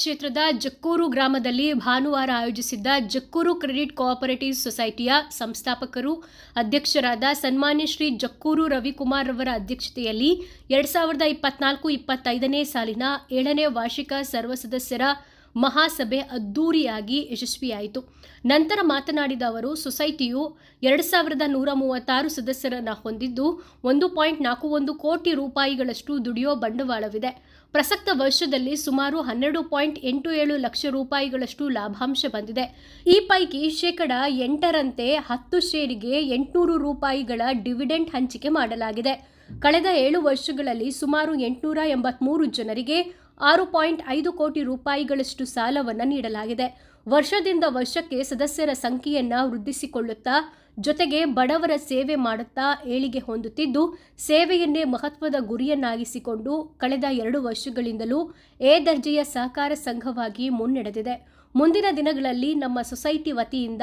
ಕ್ಷೇತ್ರದ ಜಕ್ಕೂರು ಗ್ರಾಮದಲ್ಲಿ ಭಾನುವಾರ ಆಯೋಜಿಸಿದ್ದ ಜಕ್ಕೂರು ಕ್ರೆಡಿಟ್ ಕೋಆಪರೇಟಿವ್ ಸೊಸೈಟಿಯ ಸಂಸ್ಥಾಪಕರು ಅಧ್ಯಕ್ಷರಾದ ಸನ್ಮಾನ್ಯ ಶ್ರೀ ಜಕ್ಕೂರು ರವಿಕುಮಾರ್ ಅವರ ಅಧ್ಯಕ್ಷತೆಯಲ್ಲಿ ಎರಡ್ ಸಾವಿರದ ಇಪ್ಪತ್ನಾಲ್ಕು ಇಪ್ಪತ್ತೈದನೇ ಸಾಲಿನ ಏಳನೇ ವಾರ್ಷಿಕ ಸರ್ವ ಸದಸ್ಯರ ಮಹಾಸಭೆ ಅದ್ದೂರಿಯಾಗಿ ಯಶಸ್ವಿಯಾಯಿತು. ನಂತರ ಮಾತನಾಡಿದ ಅವರು, ಸೊಸೈಟಿಯು ಎರಡು ಸಾವಿರದ ನೂರ ಮೂವತ್ತಾರು ಸದಸ್ಯರನ್ನು ಹೊಂದಿದ್ದು ಒಂದು ಪಾಯಿಂಟ್ ನಾಲ್ಕು ಒಂದು ಕೋಟಿ ರೂಪಾಯಿಗಳಷ್ಟು ದುಡಿಯೋ ಬಂಡವಾಳವಿದೆ. ಪ್ರಸಕ್ತ ವರ್ಷದಲ್ಲಿ ಸುಮಾರು ಹನ್ನೆರಡು ಪಾಯಿಂಟ್ ಎಂಟು ಏಳು ಲಕ್ಷ ರೂಪಾಯಿಗಳಷ್ಟು ಲಾಭಾಂಶ ಬಂದಿದೆ. ಈ ಪೈಕಿ ಶೇಕಡ ಎಂಟರಂತೆ ಹತ್ತು ಷೇರಿಗೆ ಎಂಟುನೂರು ರೂಪಾಯಿಗಳ ಡಿವಿಡೆಂಡ್ ಹಂಚಿಕೆ ಮಾಡಲಾಗಿದೆ. ಕಳೆದ ಏಳು ವರ್ಷಗಳಲ್ಲಿ ಸುಮಾರು ಎಂಟುನೂರ ಎಂಬತ್ಮೂರು ಜನರಿಗೆ ಆರು ಪಾಯಿಂಟ್ ಐದು ಕೋಟಿ ರೂಪಾಯಿಗಳಷ್ಟು ಸಾಲವನ್ನು ನೀಡಲಾಗಿದೆ. ವರ್ಷದಿಂದ ವರ್ಷಕ್ಕೆ ಸದಸ್ಯರ ಸಂಖ್ಯೆಯನ್ನು ವೃದ್ಧಿಸಿಕೊಳ್ಳುತ್ತಾ ಜೊತೆಗೆ ಬಡವರ ಸೇವೆ ಮಾಡುತ್ತಾ ಏಳಿಗೆ ಹೊಂದುತ್ತಿದ್ದು, ಸೇವೆಯನ್ನೇ ಮಹತ್ವದ ಗುರಿಯನ್ನಾಗಿಸಿಕೊಂಡು ಕಳೆದ ಎರಡು ವರ್ಷಗಳಿಂದಲೂ ಎ ದರ್ಜೆಯ ಸಹಕಾರ ಸಂಘವಾಗಿ ಮುನ್ನಡೆದಿದೆ. ಮುಂದಿನ ದಿನಗಳಲ್ಲಿ ನಮ್ಮ ಸೊಸೈಟಿ ವತಿಯಿಂದ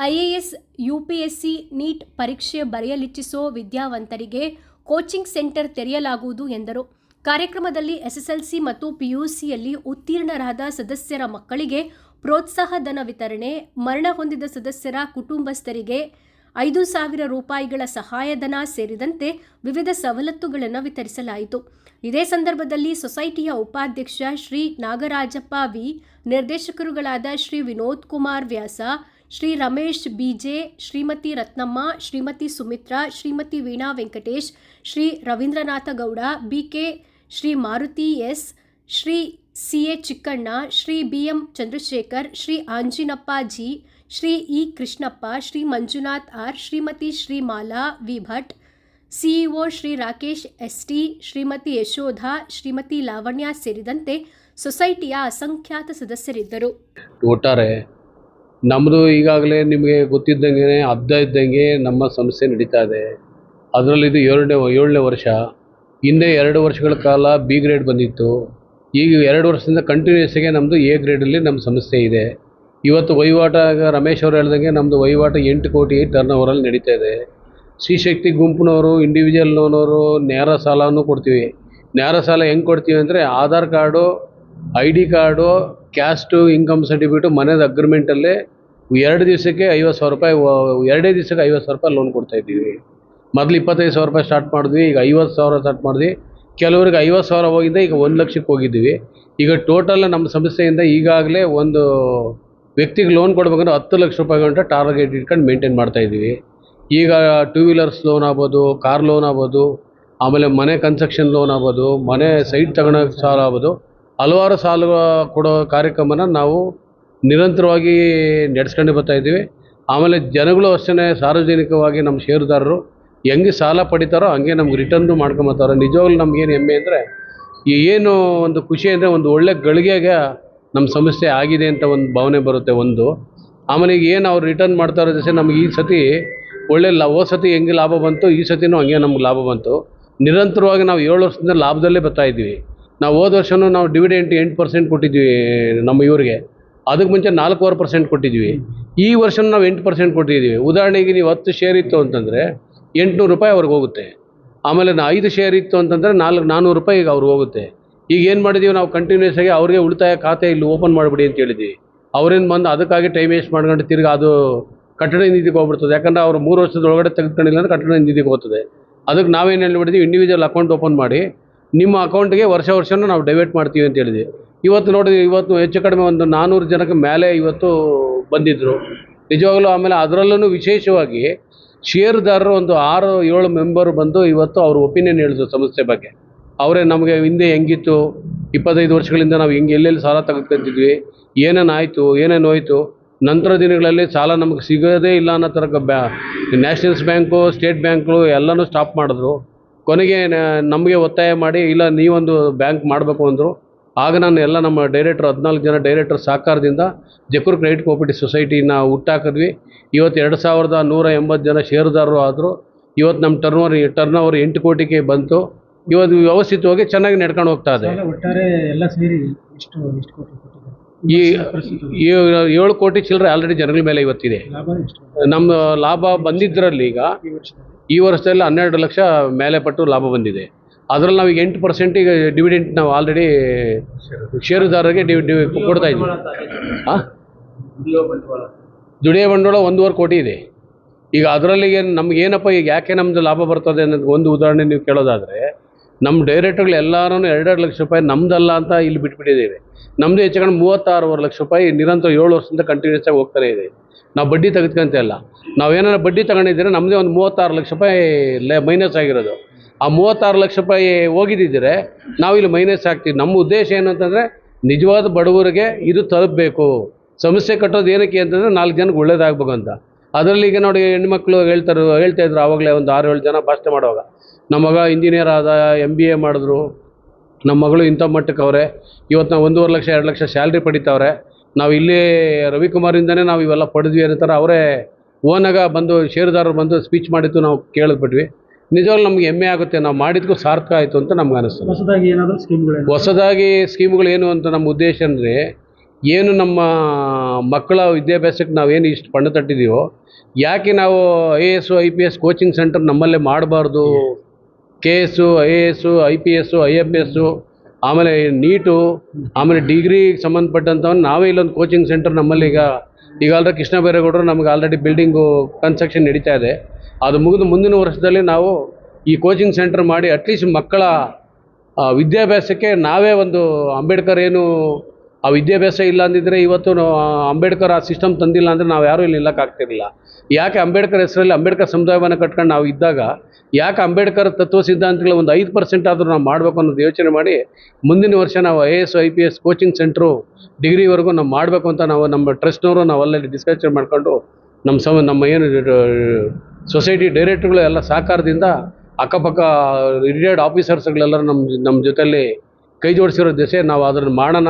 ಐಎಎಸ್ ಯುಪಿಎಸ್ಸಿ ನೀಟ್ ಪರೀಕ್ಷೆ ಬರೆಯಲಿಚ್ಛಿಸೋ ವಿದ್ಯಾವಂತರಿಗೆ ಕೋಚಿಂಗ್ ಸೆಂಟರ್ ತೆರೆಯಲಾಗುವುದು ಎಂದರು. ಕಾರ್ಯಕ್ರಮದಲ್ಲಿ ಎಸ್ಎಸ್ಎಲ್ಸಿ ಮತ್ತು ಪಿಯುಸಿಯಲ್ಲಿ ಉತ್ತೀರ್ಣರಾದ ಸದಸ್ಯರ ಮಕ್ಕಳಿಗೆ ಪ್ರೋತ್ಸಾಹ ಧನ ವಿತರಣೆ, ಮರಣ ಹೊಂದಿದ ಸದಸ್ಯರ ಕುಟುಂಬಸ್ಥರಿಗೆ ಐದು ಸಾವಿರ ರೂಪಾಯಿಗಳ ಸಹಾಯಧನ ಸೇರಿದಂತೆ ವಿವಿಧ ಸವಲತ್ತುಗಳನ್ನು ವಿತರಿಸಲಾಯಿತು. ಇದೇ ಸಂದರ್ಭದಲ್ಲಿ ಸೊಸೈಟಿಯ ಉಪಾಧ್ಯಕ್ಷ Shri Nagarajappa V, ನಿರ್ದೇಶಕರುಗಳಾದ Shri Vinod Kumar Vyasa, Shri Ramesh B J Shrimati Ratnamma, Shrimati Sumitra, Shrimati Veena Venkatesh, Shri Ravindranatha Gowda, B K Shri Maruti S, Shri C A Chikkanna, Shri B M Chandrashekar, Shri Anjinappa G, Shri E Krishnappa, Shri Manjunath R, Shrimati Shrimala V Bhat, CEO Shri Rakesh S T, Shrimati Yashoda, Shrimati Lavanya ಸೇರಿದಂತೆ ಸೊಸೈಟಿಯ ಅಸಂಖ್ಯಾತ ಸದಸ್ಯರಿದ್ದರು. ಒಟ್ಟಾರೆ ನಮ್ಮದು ಈಗಾಗಲೇ ನಿಮಗೆ ಗೊತ್ತಿದ್ದಂಗೆ ಅರ್ಧ ಇದ್ದಂಗೆ ನಮ್ಮ ಸಂಸ್ಥೆ ನಡೀತಾ ಇದೆ. ಅದರಲ್ಲಿ ಇದು ಏಳನೇ ಏಳನೇ ವರ್ಷ ಹಿಂದೆ ಎರಡು ವರ್ಷಗಳ ಕಾಲ ಬಿ ಗ್ರೇಡ್ ಬಂದಿತ್ತು. ಈಗ ಎರಡು ವರ್ಷದಿಂದ ಕಂಟಿನ್ಯೂಸ್ ನಮ್ಮದು ಎ ಗ್ರೇಡಲ್ಲಿ ನಮ್ಮ ಸಂಸ್ಥೆ ಇದೆ. ಇವತ್ತು ವಹಿವಾಟಾಗ ರಮೇಶ್ ಅವರು ಹೇಳ್ದಂಗೆ ನಮ್ಮದು ವಹಿವಾಟ ಎಂಟು ಕೋಟಿ ಟರ್ನ್ ಓವರಲ್ಲಿ ನಡೀತಾ ಇದೆ. ಶ್ರೀಶಕ್ತಿ ಗುಂಪಿನವರು ಇಂಡಿವಿಜುವಲ್ ಲೋನವರು ನೇರ ಸಾಲವನ್ನು ಕೊಡ್ತೀವಿ. ನೇರ ಸಾಲ ಹೆಂಗೆ ಕೊಡ್ತೀವಿ ಅಂದರೆ Aadhaar card I D card caste income certificate ಮನೆದ ಅಗ್ರಿಮೆಂಟಲ್ಲೇ ಎರಡು ದಿವಸಕ್ಕೆ ಐವತ್ತು ಸಾವಿರ ರೂಪಾಯಿ ಎರಡೇ ದಿವಸಕ್ಕೆ ಐವತ್ತು ಸಾವಿರ ರೂಪಾಯಿ ಲೋನ್ ಕೊಡ್ತಾ ಇದ್ದೀವಿ. ಮೊದಲು ಇಪ್ಪತ್ತೈದು ಸಾವಿರ ರೂಪಾಯಿ ಸ್ಟಾರ್ಟ್ ಮಾಡಿದ್ವಿ, ಈಗ ಐವತ್ತು ಸಾವಿರ ಸ್ಟಾರ್ಟ್ ಮಾಡಿದ್ವಿ. ಕೆಲವರಿಗೆ ಐವತ್ತು ಸಾವಿರ ಹೋಗಿದ್ದೆ, ಈಗ ಒಂದು ಲಕ್ಷಕ್ಕೆ ಹೋಗಿದ್ದೀವಿ. ಈಗ ಟೋಟಲ್ ನಮ್ಮ ಸಂಸ್ಥೆಯಿಂದ ಈಗಾಗಲೇ ಒಂದು ವ್ಯಕ್ತಿಗೆ ಲೋನ್ ಕೊಡ್ಬೇಕಂದ್ರೆ ಹತ್ತು ಲಕ್ಷ ರೂಪಾಯಿ ಗಂಟೆ ಟಾರ್ಗೆಟ್ ಇಟ್ಕೊಂಡು ಮೇಂಟೈನ್ ಮಾಡ್ತಾ ಇದ್ದೀವಿ. ಈಗ ಟೂ ವೀಲರ್ಸ್ ಲೋನ್ ಆಗ್ಬೋದು ಕಾರ್ ಲೋನ್ ಆಗ್ಬೋದು, ಆಮೇಲೆ ಮನೆ ಕನ್ಸ್ಟ್ರಕ್ಷನ್ ಲೋನ್ ಆಗ್ಬೋದು, ಮನೆ ಸೈಟ್ ತಗೊಳಕ್ಕೆ ಸಾಲ ಆಗ್ಬೋದು. ಹಲವಾರು ಸಾಲ ಕೊಡೋ ಕಾರ್ಯಕ್ರಮನ ನಾವು ನಿರಂತರವಾಗಿ ನಡೆಸ್ಕೊಂಡು ಬರ್ತಾ ಇದ್ದೀವಿ. ಆಮೇಲೆ ಜನಗಳು ಅಷ್ಟೇ ಸಾರ್ವಜನಿಕವಾಗಿ ನಮ್ಮ ಷೇರುದಾರರು ಹೆಂಗೆ ಸಾಲ ಪಡಿತಾರೋ ಹಂಗೆ ನಮ್ಗೆ ರಿಟರ್ನು ಮಾಡ್ಕೊಂಬತ್ತಾರೆ. ನಿಜವಾಗ್ಲೂ ನಮ್ಗೇನು ಹೆಮ್ಮೆ ಅಂದರೆ ಏನು ಒಂದು ಖುಷಿ ಅಂದರೆ ಒಂದು ಒಳ್ಳೆ ಗಳಿಗೆಗೆ ನಮ್ಮ ಸಮಸ್ಯೆ ಆಗಿದೆ ಅಂತ ಒಂದು ಭಾವನೆ ಬರುತ್ತೆ ಒಂದು. ಆಮೇಲೆ ಈಗ ಏನು ಅವ್ರು ರಿಟರ್ನ್ ಮಾಡ್ತಾ ಜೊತೆ ನಮ್ಗೆ ಈ ಸತಿ ಒಳ್ಳೆ ಲಾಭ ಸತಿ ಹೆಂಗೆ ಲಾಭ ಬಂತು, ಈ ಸತಿನೂ ಹಂಗೆ ನಮ್ಗೆ ಲಾಭ ಬಂತು. ನಿರಂತರವಾಗಿ ನಾವು ಏಳು ವರ್ಷದಿಂದ ಲಾಭದಲ್ಲೇ ಬರ್ತಾ ಇದ್ದೀವಿ ನಾವು ಹೋದ ವರ್ಷವೂ ನಾವು ಡಿವಿಡೆಂಟ್ ಎಂಟು ಪರ್ಸೆಂಟ್ ಕೊಟ್ಟಿದ್ವಿ ನಮ್ಮ ಇವರಿಗೆ. ಅದಕ್ಕೆ ಮುಂಚೆ ನಾಲ್ಕೂವರೆ ಪರ್ಸೆಂಟ್ ಕೊಟ್ಟಿದ್ವಿ. ಈ ವರ್ಷವೂ ನಾವು ಎಂಟು ಪರ್ಸೆಂಟ್ ಕೊಟ್ಟಿದ್ದೀವಿ ಉದಾಹರಣೆಗೆ ನೀವು ಹತ್ತು ಶೇರ್ ಇತ್ತು ಅಂತಂದರೆ ಎಂಟುನೂರು ರೂಪಾಯಿ ಅವ್ರಿಗೆ ಹೋಗುತ್ತೆ. ಆಮೇಲೆ ಐದು ಶೇರ್ ಇತ್ತು ಅಂತಂದರೆ ನಾಲ್ಕು ನಾನ್ನೂರು ರೂಪಾಯಿ ಈಗ ಅವ್ರಿಗೆ ಹೋಗುತ್ತೆ. ಈಗ ಏನು ಮಾಡಿದ್ದೀವಿ ನಾವು ಕಂಟಿನ್ಯೂಸ್ ಆಗಿ ಅವ್ರಿಗೆ ಉಳಿತಾಯ ಖಾತೆ ಇಲ್ಲಿ ಓಪನ್ ಮಾಡಿಬಿಡಿ ಅಂತ ಹೇಳಿದ್ವಿ. ಅವ್ರೇನು ಬಂದು ಅದಕ್ಕಾಗಿ ಟೈಮ್ ವೇಸ್ಟ್ ಮಾಡ್ಕೊಂಡು ತಿರ್ಗಿ ಅದು ಕಟ್ಟಡ ನಿಧಿಗೆ ಹೋಗ್ಬಿಡ್ತದೆ. ಯಾಕಂದರೆ ಅವ್ರು ಮೂರು ವರ್ಷದ ಒಳಗಡೆ ತೆಗೆದುಕೊಂಡಿಲ್ಲ ಅಂದರೆ ಕಟ್ಟಡ ನಿಧಿಗೆ ಹೋಗ್ತದೆ. ಅದಕ್ಕೆ ನಾವೇನು ಹೇಳ್ಬಿಡ್ತೀವಿ ಇಂಡಿವಿಜುವಲ್ ಅಕೌಂಟ್ ಓಪನ್ ಮಾಡಿ, ನಿಮ್ಮ ಅಕೌಂಟ್ಗೆ ವರ್ಷ ವರ್ಷನೂ ನಾವು ಡೈವರ್ಟ್ ಮಾಡ್ತೀವಿ ಅಂತ ಹೇಳಿದ್ವಿ. ಇವತ್ತು ನೋಡಿ ಇವತ್ತು ಹೆಚ್ಚು ಕಡಿಮೆ ಒಂದು ನಾನ್ನೂರು ಜನಕ್ಕೆ ಮೇಲೆ ಇವತ್ತು ಬಂದಿದ್ದರು ನಿಜವಾಗ್ಲೂ ಆಮೇಲೆ ಅದರಲ್ಲೂ ವಿಶೇಷವಾಗಿ ಷೇರುದಾರರು ಒಂದು ಆರು ಏಳು ಮೆಂಬರು ಬಂದು ಇವತ್ತು ಅವ್ರ ಒಪಿನಿಯನ್ ಹೇಳಿದ್ರು ಸಂಸ್ಥೆ ಬಗ್ಗೆ. ಅವರೇ ನಮಗೆ ಹಿಂದೆ ಹೆಂಗಿತ್ತು, ಇಪ್ಪತ್ತೈದು ವರ್ಷಗಳಿಂದ ನಾವು ಹೆಂಗೆ ಎಲ್ಲೆಲ್ಲಿ ಸಾಲ ತೆಗೆದುಕೊಂತಿದ್ವಿ ಏನೇನು ಆಯಿತು, ಏನೇನು ಹೋಯಿತು, ನಂತರ ದಿನಗಳಲ್ಲಿ ಸಾಲ ನಮಗೆ ಸಿಗೋದೇ ಇಲ್ಲ ಅನ್ನೋ ಥರ ಬ್ಯಾ, ನ್ಯಾಷನಲ್ಸ್ ಬ್ಯಾಂಕು, ಸ್ಟೇಟ್ ಬ್ಯಾಂಕ್ಗಳು ಎಲ್ಲನೂ ಸ್ಟಾಪ್ ಮಾಡಿದ್ರು. ಕೊನೆಗೆ ನಮಗೆ ಒತ್ತಾಯ ಮಾಡಿ, ಇಲ್ಲ ನೀವೊಂದು ಬ್ಯಾಂಕ್ ಮಾಡಬೇಕು ಅಂದರು ಆಗ ನಾನು ಎಲ್ಲ ನಮ್ಮ ಡೈರೆಕ್ಟರ್ ಹದಿನಾಲ್ಕು ಜನ ಡೈರೆಕ್ಟರ್ ಸಹಕಾರದಿಂದ ಜಕೂರ್ ಕ್ರೆಡಿಟ್ ಕೋಪರೇಟಿವ್ ಸೊಸೈಟಿನ ಹುಟ್ಟಾಕಿದ್ವಿ. ಇವತ್ತು ಎರಡು ಸಾವಿರದ ನೂರ ಎಂಬತ್ತು ಜನ ಷೇರುದಾರರು ಆದರು. ಇವತ್ತು ನಮ್ಮ ಟರ್ನ್ ಓವರ್ ಟರ್ನ್ ಓವರ್ ಎಂಟು ಕೋಟಿಗೆ ಬಂತು. ಇವತ್ತು ವ್ಯವಸ್ಥಿತವಾಗಿ ಚೆನ್ನಾಗಿ ನಡ್ಕೊಂಡು ಹೋಗ್ತಾ ಇದೆ. ಸಾಲ ಒಟ್ಟಾರೆ ಎಲ್ಲ ಸೇರಿ ಎಷ್ಟು ಎಷ್ಟು ಕೋಟಿ ಈ ಏಳು ಕೋಟಿ ಚಿಲ್ಲರೆ ಆಲ್ರೆಡಿ ಜನಗಳ ಮೇಲೆ ಇವತ್ತಿದೆ. ನಮ್ಮ ಲಾಭ ಬಂದಿದ್ದರಲ್ಲಿ ಈಗ ಈ ವರ್ಷದಲ್ಲಿ ಹನ್ನೆರಡು ಲಕ್ಷ ಮೇಲೆ ಪಟ್ಟು ಲಾಭ ಬಂದಿದೆ. ಅದರಲ್ಲಿ ನಾವು ಈಗ ಎಂಟು ಪರ್ಸೆಂಟಿಗೆ ಡಿವಿಡೆಂಟ್ ನಾವು ಆಲ್ರೆಡಿ ಷೇರುದಾರರಿಗೆ ಡಿವಿ ಕೊಡ್ತಾ ಇದ್ದೀವಿ. ಹಾಂ ದುಡಿಯೋ ಬಂಡವಾಳ ಒಂದೂವರೆ ಕೋಟಿ ಇದೆ. ಈಗ ಅದರಲ್ಲಿ ಏನು, ನಮ್ಗೆ ಏನಪ್ಪ ಈಗ ಯಾಕೆ ನಮ್ದು ಲಾಭ ಬರ್ತದೆ ಅನ್ನೋದು ಒಂದು ಉದಾಹರಣೆ ನೀವು ಕೇಳೋದಾದರೆ ನಮ್ಮ ಡೈರೆಕ್ಟರ್ಗಳು ಎಲ್ಲರೂ ಎರಡೆರಡು ಲಕ್ಷ ರೂಪಾಯಿ ನಮ್ದಲ್ಲ ಅಂತ ಇಲ್ಲಿ ಬಿಟ್ಬಿಟ್ಟಿದ್ದೇವೆ. ನಮ್ಮದು ಹೆಚ್ಚು ಮೂವತ್ತಾರೂವರೆ ಲಕ್ಷ ರೂಪಾಯಿ ನಿರಂತರ ಏಳು ವರ್ಷದಿಂದ ಕಂಟಿನ್ಯೂಸ್ ಆಗಿ ಹೋಗ್ತಾನೆ ಇದೆ. ನಾವು ಬಡ್ಡಿ ತೆಗೆದ್ಕೊಂತ ಇಲ್ಲ ಏನಾರ ಬಡ್ಡಿ ತಗೊಂಡಿದ್ರೆ ನಮ್ಮದೇ ಒಂದು ಮೂವತ್ತಾರು ಲಕ್ಷ ರೂಪಾಯಿ ಮೈನಸ್ ಆಗಿರೋದು. ಆ ಮೂವತ್ತಾರು ಲಕ್ಷ ರೂಪಾಯಿ ಹೋಗಿದ್ದಿದ್ರೆ ನಾವು ಇಲ್ಲಿ ಮೈನಸ್ ಆಗ್ತೀವಿ ನಮ್ಮ ಉದ್ದೇಶ ಏನು ಅಂತಂದರೆ ನಿಜವಾದ ಬಡವರಿಗೆ ಇದು ತಲುಪಬೇಕು. ಸಮಸ್ಯೆ ಕಟ್ಟೋದು ಏನಕ್ಕೆ ಅಂತಂದರೆ ನಾಲ್ಕು ಜನಕ್ಕೆ ಒಳ್ಳೇದಾಗಬೇಕು ಅಂತ. ಅದರಲ್ಲಿ ಈಗ ನೋಡಿ ಹೆಣ್ಮಕ್ಳು ಹೇಳ್ತಾರೆ, ಹೇಳ್ತಾ ಇದ್ರು ಆವಾಗಲೇ ಒಂದು ಆರು ಏಳು ಜನ ಭಾಷಣ ಮಾಡುವಾಗ. ನಮ್ಮ ಮಗ ಇಂಜಿನಿಯರ್ ಆದ ಎಂ ಬಿ ಎ ಮಾಡಿದ್ರು. ನಮ್ಮ ಮಗಳು ಇಂಥ ಮಟ್ಟಕ್ಕೆ ಅವರೆ. ಇವತ್ತು ನಾವು ಒಂದೂವರೆ ಲಕ್ಷ, ಎರಡು ಲಕ್ಷ ಸ್ಯಾಲ್ರಿ ಪಡಿತಾವ್ರೆ. ನಾವು ಇಲ್ಲಿ ರವಿಕುಮಾರಿಂದನೇ ನಾವು ಇವೆಲ್ಲ ಪಡೆದ್ವಿ ಥರ ಅವರೇ ಓನಾಗ ಬಂದು, ಷೇರುದಾರರು ಬಂದು ಸ್ಪೀಚ್ ಮಾಡಿದ್ದು ನಾವು ಕೇಳಿದ್ಬಿಟ್ವಿ. ನಿಜವಾಗ್ಲೂ ನಮ್ಗೆ ಹೆಮ್ಮೆ ಆಗುತ್ತೆ ನಾವು ಮಾಡಿದ್ಕೂ ಸಾರ್ಥಕ ಆಯಿತು ಅಂತ ನಮ್ಗೆ ಅನಿಸ್ತದೆ. ಹೊಸದಾಗಿ ಏನಾದರೂ ಸ್ಕೀಮ್ಗಳೇನು ಹೊಸದಾಗಿ ಸ್ಕೀಮ್ಗಳು ಏನು ಅಂತ ನಮ್ಮ ಉದ್ದೇಶ ಅಂದರೆ ಏನು ನಮ್ಮ ಮಕ್ಕಳ ವಿದ್ಯಾಭ್ಯಾಸಕ್ಕೆ ನಾವೇನು ಇಷ್ಟು ಪಣ ತಟ್ಟಿದ್ದೀವೋ ಯಾಕೆ ನಾವು I A S I P S coaching centre ನಮ್ಮಲ್ಲೇ ಮಾಡಬಾರ್ದು? K S I A S I P S I F S ಆಮೇಲೆ ನೀಟು ಆಮೇಲೆ ಡಿಗ್ರಿಗೆ ಸಂಬಂಧಪಟ್ಟಂಥವ್ರು ನಾವೇ ಇಲ್ಲೊಂದು ಕೋಚಿಂಗ್ ಸೆಂಟರ್ ನಮ್ಮಲ್ಲಿ ಈಗ ಈಗ ಆಲ್ರೆಡಿ ಕೃಷ್ಣ ಬೈರೇಗೌಡರು ನಮಗೆ ಆಲ್ರೆಡಿ ಬಿಲ್ಡಿಂಗು ಕನ್ಸ್ಟ್ರಕ್ಷನ್ ನಡೀತಾ ಇದೆ. ಅದು ಮುಗಿದು ಮುಂದಿನ ವರ್ಷದಲ್ಲಿ ನಾವು ಈ ಕೋಚಿಂಗ್ ಸೆಂಟರ್ ಮಾಡಿ ಅಟ್ಲೀಸ್ಟ್ ಮಕ್ಕಳ ವಿದ್ಯಾಭ್ಯಾಸಕ್ಕೆ ನಾವೇ ಒಂದು ಅಂಬೇಡ್ಕರ್ ಏನು, ಆ ವಿದ್ಯಾಭ್ಯಾಸ ಇಲ್ಲ ಅಂದಿದ್ದರೆ ಇವತ್ತು ಅಂಬೇಡ್ಕರ್ ಆ ಸಿಸ್ಟಮ್ ತಂದಿಲ್ಲ ಅಂದರೆ ನಾವು ಯಾರೂ ಇಲ್ಲಿ ನಿಲ್ಲಕ್ಕಾಗ್ತಿರಲಿಲ್ಲ ಯಾಕೆ ಅಂಬೇಡ್ಕರ್ ಹೆಸರಲ್ಲಿ ಅಂಬೇಡ್ಕರ್ ಸಮುದಾಯವನ್ನು ಕಟ್ಕೊಂಡು ನಾವು ಇದ್ದಾಗ, ಯಾಕೆ ಅಂಬೇಡ್ಕರ್ ತತ್ವ ಸಿದ್ಧಾಂತಗಳ ಒಂದು ಐದು ಪರ್ಸೆಂಟ್ ಆದರೂ ನಾವು ಮಾಡಬೇಕು ಅನ್ನೋದು ಯೋಚನೆ ಮಾಡಿ ಮುಂದಿನ ವರ್ಷ ನಾವು I S I P S coaching centre ಡಿಗ್ರಿವರೆಗೂ ನಾವು ಮಾಡಬೇಕು ಅಂತ ನಾವು ನಮ್ಮ ಟ್ರಸ್ಟ್ನವರು ನಾವು ಅಲ್ಲಲ್ಲಿ ಡಿಸ್ಕಷನ್ ಮಾಡಿಕೊಂಡು ನಮ್ಮ ಸಮ, ನಮ್ಮ ಏನು ಸೊಸೈಟಿ ಡೈರೆಕ್ಟ್ರುಗಳು ಎಲ್ಲ ಸಹಕಾರದಿಂದ ಅಕ್ಕಪಕ್ಕ ರಿಟೈರ್ಡ್ ಆಫೀಸರ್ಸ್ಗಳೆಲ್ಲರೂ ನಮ್ಮ ನಮ್ಮ ಜೊತೆಯಲ್ಲಿ ಕೈ ಜೋಡಿಸಿರೋ ದಿಸೆ ನಾವು ಅದನ್ನು ಮಾಡೋಣ,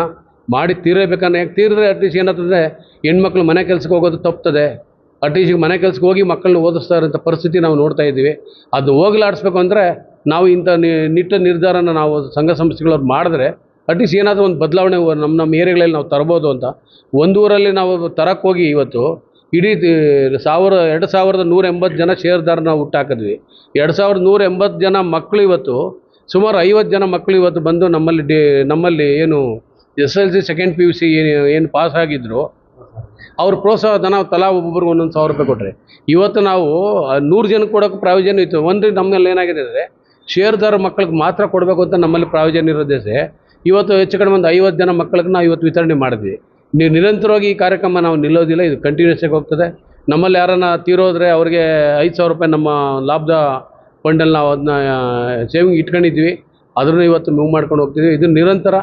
ಮಾಡಿ ತೀರಬೇಕನ್ನ ಯಾಕೆ ತೀರಿದ್ರೆ ಅಟ್ಲೀಸ್ಟ್ ಏನಾಗ್ತದೆ, ಹೆಣ್ಮಕ್ಳು ಮನೆ ಕೆಲಸಕ್ಕೆ ಹೋಗೋದು ತಪ್ತದೆ. ಅಟ್ಲೀಸ್ಟ್ ಈಗ ಮನೆ ಕೆಲಸಕ್ಕೆ ಹೋಗಿ ಮಕ್ಕಳನ್ನ ಓದಿಸ್ತಾ ಇರೋಂಥ ಪರಿಸ್ಥಿತಿ ನಾವು ನೋಡ್ತಾ ಇದ್ದೀವಿ. ಅದು ಹೋಗ್ಲಾಡಿಸ್ಬೇಕು ಅಂದರೆ ನಾವು ಇಂಥ ನಿಟ್ಟ ನಿರ್ಧಾರನ ನಾವು ಸಂಘ ಸಂಸ್ಥೆಗಳವ್ರು ಮಾಡಿದ್ರೆ ಅಟ್ಲೀಸ್ಟ್ ಏನಾದರೂ ಒಂದು ಬದಲಾವಣೆ ನಮ್ಮ ನಮ್ಮ ಏರಿಯಾಗಳಲ್ಲಿ ನಾವು ತರ್ಬೋದು ಅಂತ. ಒಂದು ಊರಲ್ಲಿ ನಾವು ತರಕ್ಕೆ ಹೋಗಿ ಇವತ್ತು ಇಡೀ ಸಾವಿರ, ಎರಡು ಸಾವಿರದ ನೂರ ಎಂಬತ್ತು ಜನ ಷೇರ್ದಾರನ ಹುಟ್ಟಾಕಿದ್ವಿ. ಎರಡು ಸಾವಿರದ ನೂರ ಎಂಬತ್ತು ಜನ ಮಕ್ಕಳು ಇವತ್ತು, ಸುಮಾರು ಐವತ್ತು ಜನ ಮಕ್ಕಳು ಇವತ್ತು ಬಂದು ನಮ್ಮಲ್ಲಿ ಡಿ ನಮ್ಮಲ್ಲಿ ಏನು S L C second P U C ಏನು ಏನು ಪಾಸ್ ಆಗಿದ್ರು, ಅವ್ರ ಪ್ರೋತ್ಸಾಹ ಧನ ತಲಾ ಒಬ್ಬೊಬ್ರಿಗೆ ಒಂದೊಂದು ಸಾವಿರ ರೂಪಾಯಿ ಕೊಟ್ಟರೆ ಇವತ್ತು ನಾವು ನೂರು ಜನಕ್ಕೆ ಕೊಡೋಕೆ ಪ್ರಾವಿಜನ್ ಇತ್ತು. ಒಂದು ನಮ್ಮಲ್ಲಿ ಏನಾಗಿದೆ ಅಂದರೆ ಷೇರ್ದಾರ ಮಕ್ಕಳಿಗೆ ಮಾತ್ರ ಕೊಡಬೇಕು ಅಂತ ನಮ್ಮಲ್ಲಿ ಪ್ರಾವಿಜನ್ ಇರೋದೇ ಇವತ್ತು ಹೆಚ್ಚು ಕಡಿಮೆ ಒಂದು ಐವತ್ತು ಜನ ಮಕ್ಕಳಿಗೆ ನಾವು ಇವತ್ತು ವಿತರಣೆ ಮಾಡಿದ್ವಿ. ನೀವು ನಿರಂತರವಾಗಿ ಈ ಕಾರ್ಯಕ್ರಮ ನಾವು ನಿಲ್ಲೋದಿಲ್ಲ, ಇದು ಕಂಟಿನ್ಯೂಸ್ ಆಗಿ ಹೋಗ್ತದೆ. ನಮ್ಮಲ್ಲಿ ಯಾರನ್ನ ತೀರೋದ್ರೆ ಅವ್ರಿಗೆ ಐದು ಸಾವಿರ ರೂಪಾಯಿ ನಮ್ಮ ಲಾಭದ ಫಂಡಲ್ಲಿ ನಾವು ಅದನ್ನ ಸೇವಿಂಗ್ ಇಟ್ಕೊಂಡಿದ್ವಿ ಅದನ್ನು ಇವತ್ತು ಮೂವ್ ಮಾಡ್ಕೊಂಡು ಹೋಗ್ತಿದ್ವಿ ಇದು ನಿರಂತರ,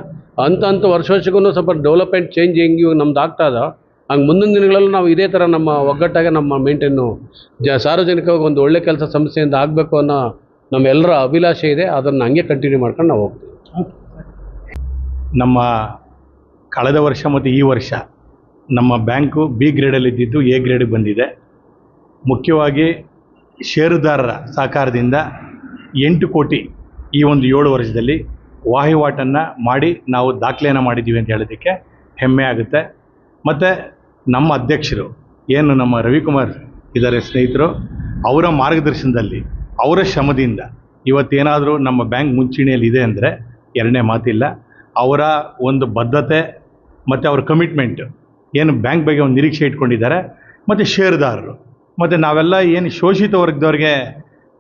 ಹಂತ ಹಂತ ವರ್ಷ ವರ್ಷಕ್ಕೂ ಸ್ವಲ್ಪ ಡೆವಲಪ್ಮೆಂಟ್ ಚೇಂಜ್ ಹೆಂಗೆ ಇವಾಗ ನಮ್ದು ಆಗ್ತಾ ಇದೆ. ಹಂಗೆ ಮುಂದಿನ ದಿನಗಳಲ್ಲೂ ನಾವು ಇದೇ ಥರ ನಮ್ಮ ಒಗ್ಗಟ್ಟಾಗೆ ನಮ್ಮ ಮೇಂಟೈನು ಜ, ಸಾರ್ವಜನಿಕವಾಗಿ ಒಂದು ಒಳ್ಳೆ ಕೆಲಸ ಸಮಸ್ಯೆಯಿಂದ ಆಗಬೇಕು ಅನ್ನೋ ನಮ್ಮೆಲ್ಲರ ಅಭಿಲಾಷೆ ಇದೆ. ಅದನ್ನು ಹಂಗೆ ಕಂಟಿನ್ಯೂ ಮಾಡ್ಕೊಂಡು ನಾವು ಹೋಗ್ತೀವಿ. ನಮ್ಮ ಕಳೆದ ವರ್ಷ ಮತ್ತು ಈ ವರ್ಷ ನಮ್ಮ ಬ್ಯಾಂಕು ಬಿ ಗ್ರೇಡಲ್ಲಿದ್ದಿದ್ದು ಎ ಗ್ರೇಡಿಗೆ ಬಂದಿದೆ. ಮುಖ್ಯವಾಗಿ ಷೇರುದಾರರ ಸಹಕಾರದಿಂದ ಎಂಟು ಕೋಟಿ ಈ ಒಂದು ಏಳು ವರ್ಷದಲ್ಲಿ ವಹಿವಾಟನ್ನು ಮಾಡಿ ನಾವು ದಾಖಲೆಯನ್ನು ಮಾಡಿದ್ದೀವಿ ಅಂತ ಹೇಳೋದಕ್ಕೆ ಹೆಮ್ಮೆ ಆಗುತ್ತೆ. ಮತ್ತು ನಮ್ಮ ಅಧ್ಯಕ್ಷರು, ಏನು ನಮ್ಮ ರವಿಕುಮಾರ್ ಇದ್ದಾರೆ ಸ್ನೇಹಿತರು, ಅವರ ಮಾರ್ಗದರ್ಶನದಲ್ಲಿ, ಅವರ ಶ್ರಮದಿಂದ ಇವತ್ತೇನಾದರೂ ನಮ್ಮ ಬ್ಯಾಂಕ್ ಮುಂಚೂಣಿಯಲ್ಲಿ ಇದೆ ಅಂದರೆ ಎರಡನೇ ಮಾತಿಲ್ಲ. ಅವರ ಒಂದು ಬದ್ಧತೆ ಮತ್ತು ಅವ್ರ ಕಮಿಟ್ಮೆಂಟ್ ಏನು ಬ್ಯಾಂಕ್ ಬಗ್ಗೆ ಒಂದು ನಿರೀಕ್ಷೆ ಇಟ್ಕೊಂಡಿದ್ದಾರೆ, ಮತ್ತು ಷೇರುದಾರರು ಮತ್ತು ನಾವೆಲ್ಲ ಏನು ಶೋಷಿತ ವರ್ಗದವ್ರಿಗೆ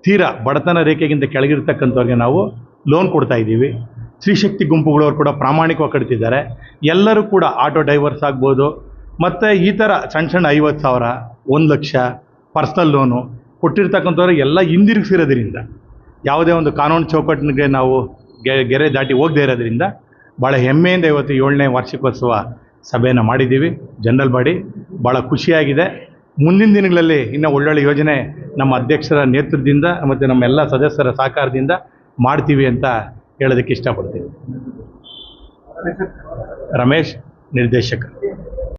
ತೀರಾ ಬಡತನ ರೇಖೆಗಿಂತ ಕೆಳಗಿರ್ತಕ್ಕಂಥವ್ರಿಗೆ ನಾವು ಲೋನ್ ಕೊಡ್ತಾ ಇದ್ದೀವಿ. ಸ್ತ್ರೀಶಕ್ತಿ ಗುಂಪುಗಳವ್ರು ಕೂಡ ಪ್ರಾಮಾಣಿಕವಾಗಿ ಕಟ್ತಿದ್ದಾರೆ. ಎಲ್ಲರೂ ಕೂಡ ಆಟೋ ಡ್ರೈವರ್ಸ್ ಆಗ್ಬೋದು. ಮತ್ತು ಈ ಥರ ಸಣ್ಣ ಸಣ್ಣ ಐವತ್ತು ಸಾವಿರ, ಒಂದು ಲಕ್ಷ ಪರ್ಸ್ನಲ್ ಲೋನು ಕೊಟ್ಟಿರ್ತಕ್ಕಂಥವ್ರಿಗೆ ಎಲ್ಲ ಹಿಂದಿರುಗಿಸಿರೋದ್ರಿಂದ, ಯಾವುದೇ ಒಂದು ಕಾನೂನು ಚೌಕಟ್ಟಿಗೆ ನಾವು ಗೆರೆ ದಾಟಿ ಹೋಗದೇ ಇರೋದ್ರಿಂದ ಭಾಳ ಹೆಮ್ಮೆಯಿಂದ ಇವತ್ತು ಏಳನೇ ವಾರ್ಷಿಕೋತ್ಸವ ಸಭೆಯನ್ನು ಮಾಡಿದ್ದೀವಿ. ಜನರಲ್ ಬಾಡಿ ಭಾಳ ಖುಷಿಯಾಗಿದೆ. ಮುಂದಿನ ದಿನಗಳಲ್ಲಿ ಇನ್ನೂ ಒಳ್ಳೊಳ್ಳೆ ಯೋಜನೆ ನಮ್ಮ ಅಧ್ಯಕ್ಷರ ನೇತೃತ್ವದಿಂದ ಮತ್ತು ನಮ್ಮ ಎಲ್ಲ ಸದಸ್ಯರ ಸಹಕಾರದಿಂದ ಮಾಡ್ತೀವಿ ಅಂತ ಹೇಳೋದಕ್ಕೆ ಇಷ್ಟಪಡ್ತೀವಿ ರಮೇಶ್ ನಿರ್ದೇಶಕ.